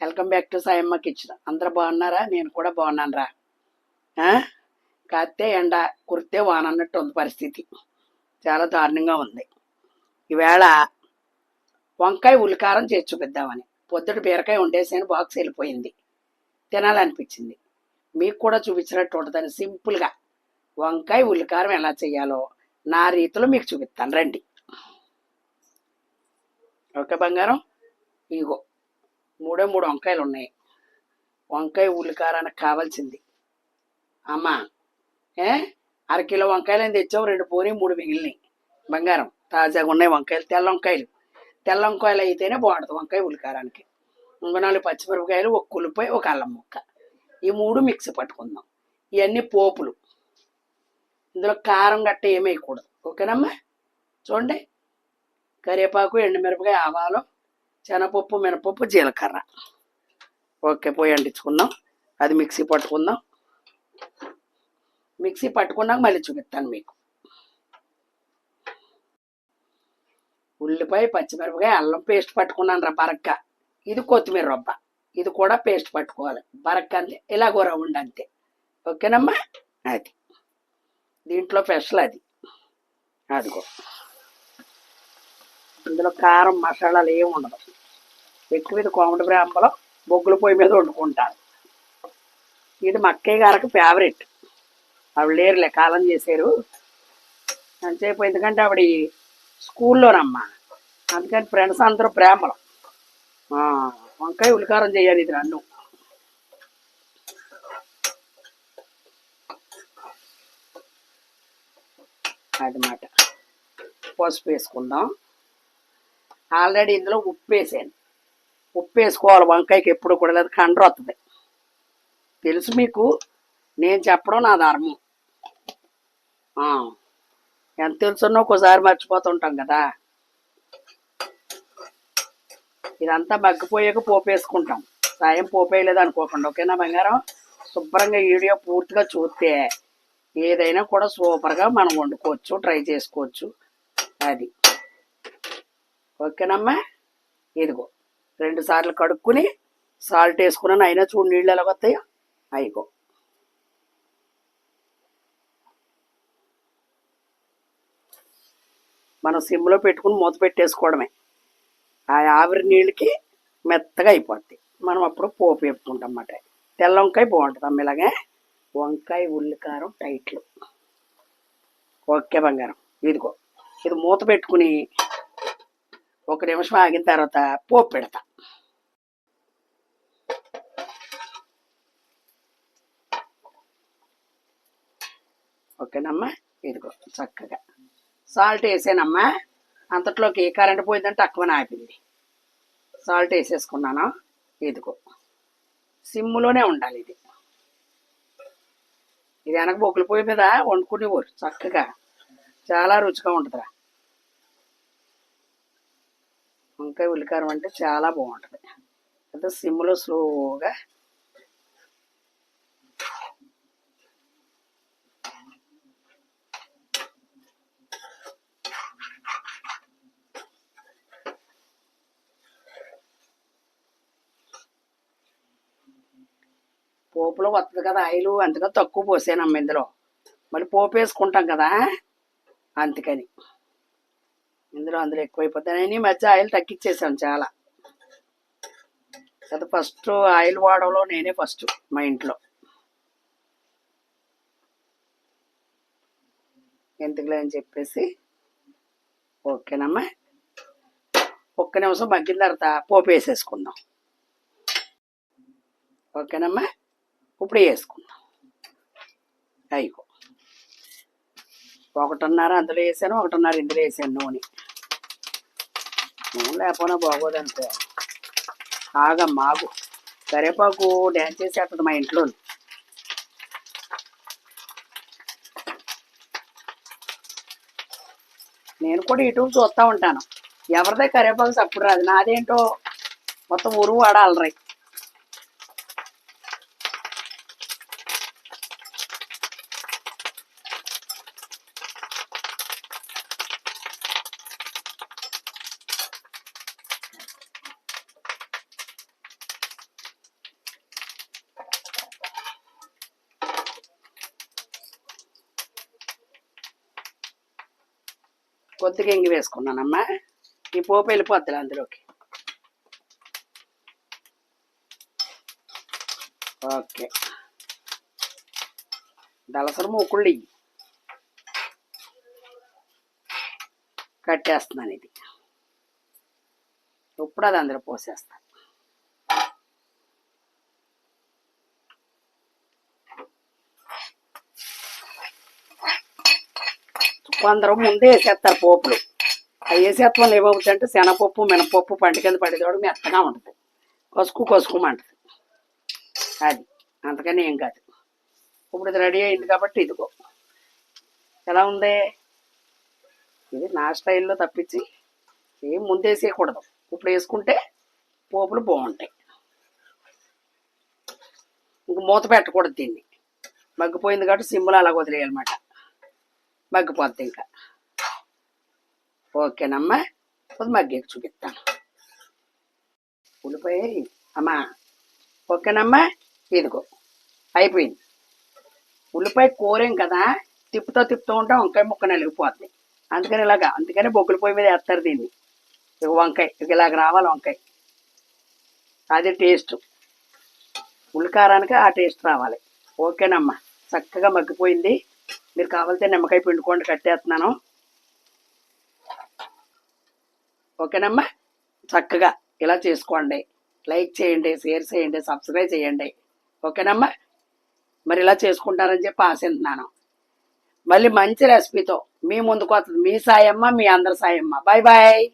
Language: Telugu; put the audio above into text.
Welcome back to Sayamma kitchen. అందరు బాగున్నారా? నేను కూడా బాగున్నాను రా కాస్తే ఎండ కురితే వాన అన్నట్టు ఉంది పరిస్థితి. చాలా దారుణంగా ఉంది. ఈవేళ వంకాయ ఉల్లికారం చేసి చూపిద్దామని. పొద్దుట బీరకాయ వండేసాను బాక్స్ వెళ్ళిపోయింది. తినాలనిపించింది. మీకు కూడా చూపించినట్టు ఉంటుందని సింపుల్గా వంకాయ ఉల్లికారం ఎలా చేయాలో నా రీతిలో మీకు చూపిస్తాను. రండి. ఓకే బంగారం? ఇగో. మూడో మూడు వంకాయలు ఉన్నాయి. వంకాయ ఉల్లికారానికి కావాల్సింది. అమ్మా ఏ? అరకిలో వంకాయలు తెచ్చావు రెండు పోని మూడు మిగిలినాయి. బంగారం తాజాగా ఉన్నాయి వంకాయలు తెల్ల వంకాయలు. తెల్ల వంకాయలు అయితేనే బాగుంటుంది వంకాయ ఉల్లికారానికి. ఇంకో నాలుగు పచ్చిమిరపకాయలు ఒక కులిపోయి ఒక అల్లం ముక్క. ఈ మూడు మిక్సీ పట్టుకుందాం. ఇవన్నీ పోపులు. ఇందులో కారం గట్ట ఏమీ వేయకూడదు. ఓకేనమ్మా? చూడండి. కరివేపాకు ఎండుమిరపకాయ ఆవాలు శనగపప్పు మినపప్పు జీలకర్ర. ఓకే పోయి అంటించుకుందాం. అది మిక్సీ పట్టుకుందాం. మిక్సీ పట్టుకున్నాక మళ్ళీ చూపిస్తాను మీకు. ఉల్లిపాయ పచ్చిమిరపకాయ అల్లం పేస్ట్ పట్టుకున్నాను రా బరక్క. ఇది కొత్తిమీర రొబ్బ. ఇది కూడా పేస్ట్ పట్టుకోవాలి. బరక్క అంతే. ఇలా కూర ఉండి అంతే. ఓకేనమ్మా? అది. దీంట్లో స్పెషల్ అది. అదిగో. ఇందులో కారం మసాలాలు ఏమి ఉండదు ఎక్కువ ఇది కోమటి బ్రాహ్మలో బొగ్గుల పొయ్యి మీద వండుకుంటారు. ఇది మా అక్కయ్య గారికి ఫేవరెట్ ఆవిడ లేరులే కాలం చేశారు. అంతసేపు ఎందుకంటే ఆవిడ స్కూల్లోనమ్మా. అందుకని ఫ్రెండ్స్ అందరూ ప్రేమలు వంకాయ ఉల్లికారం చేయాలి ఇది నన్ను. అదమాట. పసుపు వేసుకుందాం. ఆల్రెడీ ఇందులో ఉప్పు వేసాను. ఉప్పు వేసుకోవాలి వంకాయకి ఎప్పుడు కూడా లేదు కండ్ర వస్తుంది తెలుసు మీకు నేను చెప్పడం నా ధర్మం. ఎంత తెలుసున్నా ఒకసారి మర్చిపోతుంటాం కదా. ఇదంతా మగ్గిపోయాక పోపు వేసుకుంటాం సాయం పోపేయలేదు అనుకోకుండా ఓకేనా బంగారం? శుభ్రంగా వీడియో పూర్తిగా చూస్తే ఏదైనా కూడా సూపర్గా మనం వండుకోవచ్చు ట్రై చేసుకోవచ్చు. అది. ఓకేనమ్మా? ఇదిగో. రెండు సార్లు కడుక్కుని సాల్ట్ వేసుకున్నాను అయినా చూడు నీళ్ళు ఎలా వస్తాయో? అయిగో మనం సిమ్లో పెట్టుకుని మూత పెట్టేసుకోవడమే. ఆ ఆవిరి నీళ్ళకి మెత్తగా అయిపోద్ది. మనం అప్పుడు పోపు వేపుకుంటాం అన్నమాట. తెల్ల వంకాయ బాగుంటుంది అమ్మ ఇలాగే. వంకాయ ఉల్లికారం టైట్లు. ఓకే బంగారం. ఇదిగో. ఇది మూత పెట్టుకుని ఒక నిమిషం ఆగిన తర్వాత పోపు పెడతా. ఓకేనమ్మా ఇదిగో చక్కగా. సాల్ట్ వేసానమ్మా. అంతట్లోకి కరెంట్ పోయిందంటే తక్కువనే ఆపింది సాల్ట్ వేసేసుకున్నాను. ఇదిగో. సిమ్ములోనే ఉండాలి ఇది. ఇది వెనక బొగ్గుల పొయ్యి మీద వండుకునేవారు. చక్కగా. చాలా రుచిగా ఉంటుందిరా. వంకాయ ఉల్లికారం అంటే చాలా బాగుంటుంది. అంటే సిమ్లో స్లోగా పోపులో వస్తుంది కదా ఆయిల్ అంతగా తక్కువ పోసానమ్మ ఇందులో. మళ్ళీ పోపు వేసుకుంటాం కదా అందుకని. ఇందులో అందులో ఎక్కువైపోతాయని ఈ మధ్య ఆయిల్ తగ్గించేసాను చాలా. కదా ఫస్ట్ ఆయిల్ వాడంలో నేనే ఫస్ట్ మా ఇంట్లో. ఎందుకులే అని చెప్పేసి ఓకేనమ్మా. ఒక్క నిమిషం మగ్గిన తర్వాత పోపు వేసేసుకుందాం. ఓకేనమ్మా. ఇప్పుడు వేసుకుందాం. అయిగో ఒకటిన్నర అందులో వేసాను ఒకటిన్నర ఇందులో వేసాను నూనె. నూనె లేకపోయినా బాగోదనుకో ఆగమ్మా మాకు కరివేపాకు డ్యాన్స్ చేసేస్తుంది మా ఇంట్లో నేను కూడా యూట్యూబ్ చూస్తూ ఉంటాను. ఎవరిదే కరివేపాకు సప్పుడు రాదు. నాదేంటో మొత్తం ఊరు వాడాలరై కొద్దిగా ఇంగి వేసుకున్నానమ్మా. ఈ పోపు వెళ్ళిపోద్ది అందులోకి. ఓకే. దళసర మూకుళ్ళు ఇయ్యి కట్టేస్తున్నాను ఇది. ఇప్పుడు అది అందులో పోసేస్తాను. కొందరు ముందే వేసేస్తారు పోపులు. అవి వేసేత్వం ఏమవుతుంది అంటే శనగపప్పు మినపప్పు పంట కింద పడేదోడు మెత్తగా ఉంటుంది. కొసుకు కొసుకుమంటుంది. అది. అంతకని ఏం కాదు. ఇప్పుడు ఇది రెడీ అయింది కాబట్టి ఇదిగో. ఎలా ఉంది? ఇది నా స్టైల్లో తప్పించి ఏం ముందేసేయకూడదు ఇప్పుడు వేసుకుంటే పోపులు బాగుంటాయి. ఇంక మూత పెట్టకూడదు దీన్ని. మగ్గిపోయింది కాబట్టి సింబులు అలా వదిలేయాలన్నమాట. మగ్గిపోద్ది ఇంకా. ఓకేనమ్మా. కొద్ది మగ్గేకి చూపిస్తాను. ఉల్లిపాయ అమ్మా. ఓకేనమ్మా. ఇదిగో. అయిపోయింది. ఉల్లిపాయ కూరేం కదా తిప్పుతో తిప్పుతూ ఉంటే వంకాయ ముక్క నలిగిపోద్ది. అందుకని ఇలాగా అందుకని బొగ్గుల పొయ్యి మీద వేస్తారు దీన్ని. ఇక వంకాయ. ఇక ఇలాగ రావాలి వంకాయ. అది టేస్ట్. ఉల్లికారానికి ఆ టేస్ట్ రావాలి. ఓకేనమ్మా. చక్కగా మగ్గిపోయింది. మీరు కావాలితే నిమ్మకాయ పిండుకోండి కట్టేస్తున్నాను. ఓకేనమ్మా? చక్కగా ఇలా చేసుకోండి. లైక్ చేయండి షేర్ చేయండి సబ్స్క్రైబ్ చేయండి. ఓకేనమ్మా? మరి ఇలా చేసుకుంటారని చెప్పి ఆశిస్తున్నాను. మళ్ళీ మంచి రెసిపీతో మీ ముందుకు వస్తుంది. మీ సాయమ్మ మీ అందరి సాయమ్మ. Bye bye